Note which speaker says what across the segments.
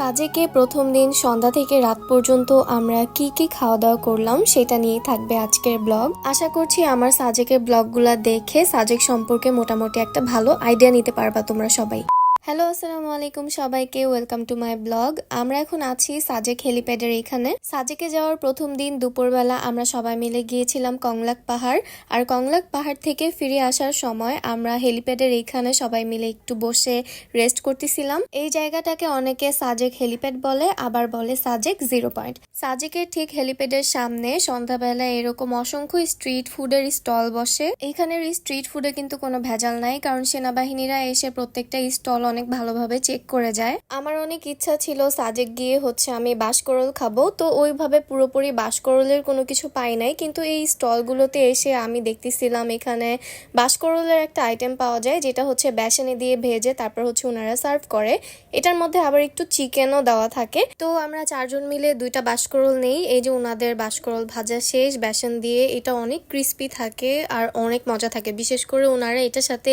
Speaker 1: সাজেকে প্রথম দিন সন্ধ্যা থেকে রাত পর্যন্ত আমরা কি কি খাওয়া দাওয়া করলাম সেটা নিয়ে থাকবে আজকের ব্লগ। আশা করছি আমার সাজেকের ব্লগগুলা দেখে সাজেক সম্পর্কে মোটামুটি একটা ভালো আইডিয়া নিতে পারবা তোমরা সবাই। হ্যালো, আসসালামু আলাইকুম সবাইকে। ওয়েলকাম টু মাই ব্লগ আমরা এখন আছি সাজেক হেলিপ্যাডের এখানে। সাজেকে যাওয়ার প্রথম দিন দুপুরবেলা আমরা সবাই মিলে গিয়েছিলাম কংলাক পাহাড়। আর কংলাক পাহাড় থেকে ফিরে আসার সময় আমরা হেলিপ্যাডের এখানে সবাই মিলে একটু বসে রেস্ট করতেছিলাম। এই জায়গাটাকে অনেকে সাজেক হেলিপ্যাড বলে, আবার বলে সাজেক জিরো পয়েন্ট। সাজেকের ঠিক হেলিপ্যাডের সামনে সন্ধ্যাবেলা এরকম অসংখ্য স্ট্রিট ফুডের স্টল বসে। এখানের স্ট্রিট ফুডে কিন্তু কোনো ভেজাল নাই, কারণ সেনাবাহিনীরা এসে প্রত্যেকটা স্টল অনেক ভালোভাবে চেক করে যায়। আমার অনেক ইচ্ছা ছিল সাজেক গিয়ে হচ্ছে আমি বাঁশকরল খাব, তো ওইভাবে পুরোপুরি বাসকরলের কোনো কিছু পাই নাই। কিন্তু এই স্টলগুলোতে এসে আমি দেখতেছিলাম এখানে বাসকরলের একটা আইটেম পাওয়া যায়, যেটা হচ্ছে বেসনে দিয়ে ভেজে তারপর হচ্ছে ওনারা সার্ভ করে। এটার মধ্যে আবার একটু চিকেনও দেওয়া থাকে। তো আমরা চারজন মিলে দুইটা বাসকরল নেই, এই যে ওনাদের বাসকরল ভাজা শেষ, বেসন দিয়ে এটা অনেক ক্রিস্পি থাকে আর অনেক মজা থাকে। বিশেষ করে ওনারা এটার সাথে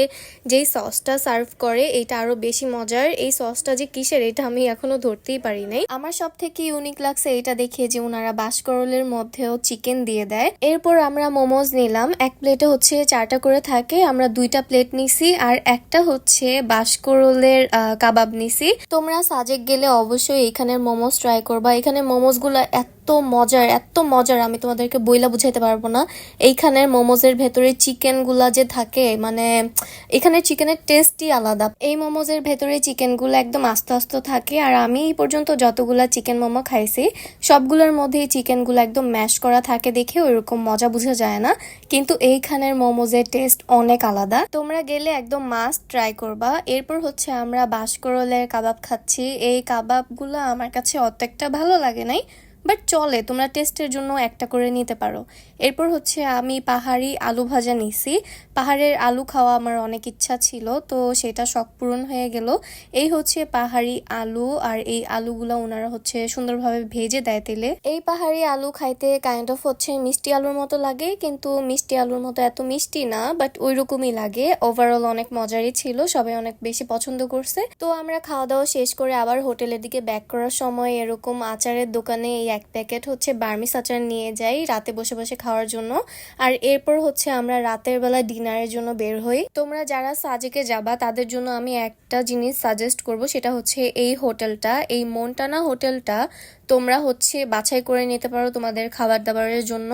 Speaker 1: যেই সসটা সার্ভ করে, এটা আরও বেশি মজার। এই সসটা যে কিসের এটা আমি এখনও ধরতেই পারি নাই। আমার সব থেকে ইউনিক লাগছে এটা দেখে যে ওনারা বাঁশকরলের মধ্যেও চিকেন দিয়ে দেয়। এরপর আমরা মোমোজ নিলাম। এক প্লেটে হচ্ছে চারটা করে থাকে। আমরা দুইটা প্লেট নিছি আর একটা হচ্ছে বাঁশকরলের আহ, কাবাব নিছি। তোমরা সাজেক গেলে অবশ্যই এখানের মোমোজ ট্রাই করবা। এখানে মোমোজগুলো এত মজার এত মজার আমি তোমাদেরকে বইলা বুঝাইতে পারব না। এইখানের মোমোজের ভেতরে চিকেনগুলা যে থাকে মানে এখানে চিকেনের টেস্টই আলাদা। এই মোমোজের ভেতরে চিকেনগুলো একদম আস্তে আস্তে থাকে আর আমি এই পর্যন্ত যতগুলা চিকেন মোমো খাইছি, সবগুলোর মধ্যেই চিকেনগুলো একদম ম্যাশ করা থাকে দেখে ওইরকম মজা বোঝা যায় না। কিন্তু এইখানের মোমোজের টেস্ট অনেক আলাদা। তোমরা গেলে একদম মাস্ট ট্রাই করবা। এরপর হচ্ছে আমরা বাঁশকরলের কাবাব খাচ্ছি। এই কাবাবগুলো আমার কাছে অত একটা ভালো লাগে নাই। বাট চলে, তোমরা টেস্টের জন্য একটা করে নিতে পারো। এরপর হচ্ছে আমি পাহাড়ি আলু ভাজা নিছি। পাহাড়ের আলু খাওয়া আমার অনেক ইচ্ছা ছিল, তো সেটা শখ পূরণ হয়ে গেল। এই হচ্ছে পাহাড়ি আলু, আর এই আলুগুলো ওনারা হচ্ছে সুন্দরভাবে ভেজে দেয় তেলে। এই পাহাড়ি আলু খাইতে কাইন্ড অফ হচ্ছে মিষ্টি আলুর মতো লাগে, কিন্তু মিষ্টি আলুর মতো এত মিষ্টি না বাট ওই রকমই লাগে। ওভারঅল অনেক মজারই ছিল, সবাই অনেক বেশি পছন্দ করছে। তো আমরা খাওয়া দাওয়া শেষ করে আবার হোটেলের দিকে ব্যাক করার সময় এরকম আচারের দোকানে এই এক প্যাকেট হচ্ছে বার্মিস আচার নিয়ে যাই রাতে বসে বসে খাওয়ার জন্য। আর এরপর হচ্ছে আমরা রাতের বেলা ডিনারের জন্য বের হই। তোমরা যারা সাজেকে যাবা, তাদের জন্য আমি একটা জিনিস সাজেস্ট করব, সেটা হচ্ছে এই হোটেলটা। এই মন্টানা হোটেলটা তোমরা হচ্ছে বাছাই করে নিতে পারো তোমাদের খাবার দাবারের জন্য।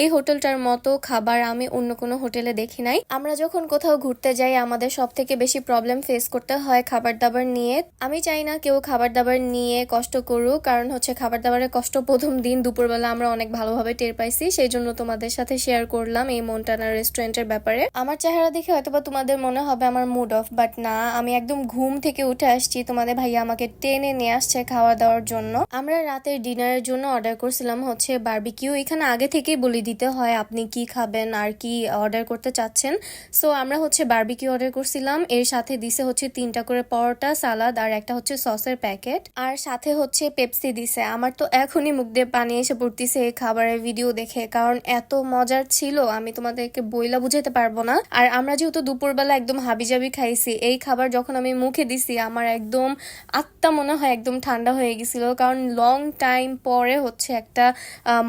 Speaker 1: এই হোটেলটার মতো খাবার আমি অন্য কোনো হোটেলে দেখি নাই। আমরা যখন কোথাও ঘুরতে যাই, আমাদের সব থেকে বেশি প্রবলেম ফেস করতে হয় খাবার দাবার নিয়ে। আমি চাই না কেউ খাবার দাবার নিয়ে কষ্ট করুক, কারণ হচ্ছে খাবার দাবারের কষ্ট প্রথম দিন দুপুরবেলা আমরা অনেক ভালোভাবে টের পাইছি, সেই জন্য তোমাদের সাথে শেয়ার করলাম এই মন্টানা রেস্টুরেন্টের ব্যাপারে। আমার চেহারা দেখে হয়তোবা তোমাদের মনে হবে আমার মুড অফ বাট না, আমি একদম ঘুম থেকে উঠে আসছি। তোমাদের ভাইয়া আমাকে টেনে নিয়ে আসছে খাওয়া দাওয়ার জন্য। আমরা রাতের ডিনারের জন্য অর্ডার করছিলাম হচ্ছে বারবিকিউ এখানে আগে থেকেই বলে দিতে হয় আপনি কি খাবেন, আর কি অর্ডার করতে চাচ্ছেন। সো আমরা হচ্ছে বারবিকিউ অর্ডার করছিলাম। এর সাথে দিছে হচ্ছে তিনটা করে পরোটা সালাদ আর একটা হচ্ছে সসের প্যাকেট আর সাথে হচ্ছে পেপসি দিছে। আমার তো এখনই মুখ দিয়ে পানি এসে পড়তিছে এই খাবারের ভিডিও দেখে। কারণ এত মজার ছিল, আমি তোমাদেরকে বইলা বুঝাতে পারব না। আর আমরা যেহেতু দুপুরবেলা একদম হাবিজাবি খাইছি, এই খাবার যখন আমি মুখে দিছি, আমার একদম আত্মা মনে হয় একদম ঠান্ডা হয়ে গেছিল। কারণ লং টাইম পরে হচ্ছে একটা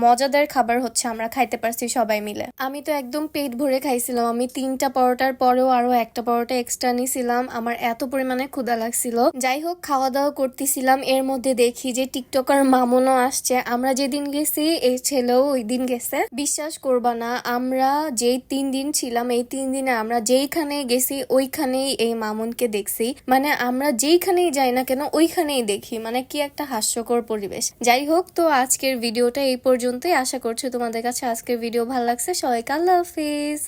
Speaker 1: মজাদার খাবার হচ্ছে আমরা খাইতে পারছি সবাই মিলে। আমি তো একদম পেট ভরে খাইছিলাম। আমি তিনটা পরোটার পরেও আরও একটা পরোটা এক্সট্রা নিছিলাম। আমার এত পরিমাণে ক্ষুদা লাগছিল। যাই হোক খাওয়া দাওয়া করতেছিলাম। এর মধ্যে দেখি যে টিকটকার মামুনও আসছে। আমরা যেদিন গেছি, এই ছেলেও ওই দিন গেছে। বিশ্বাস করবা না, আমরা যেই তিন দিন ছিলাম, এই তিন দিনে আমরা যেইখানে গেছি, ওইখানেই এই মামুনকে দেখছি। মানে আমরা যেইখানেই যাই না কেন, ওইখানেই দেখি। মানে কি একটা হাস্যকর পরিবেশ। যাই হোক, তো আজকের ভিডিওটা এই পর্যন্তই। আশা করছি তোমাদের কাছে আজকের ভিডিও ভালো লাগছে। সবাইকে আল্লাহ হাফিজ।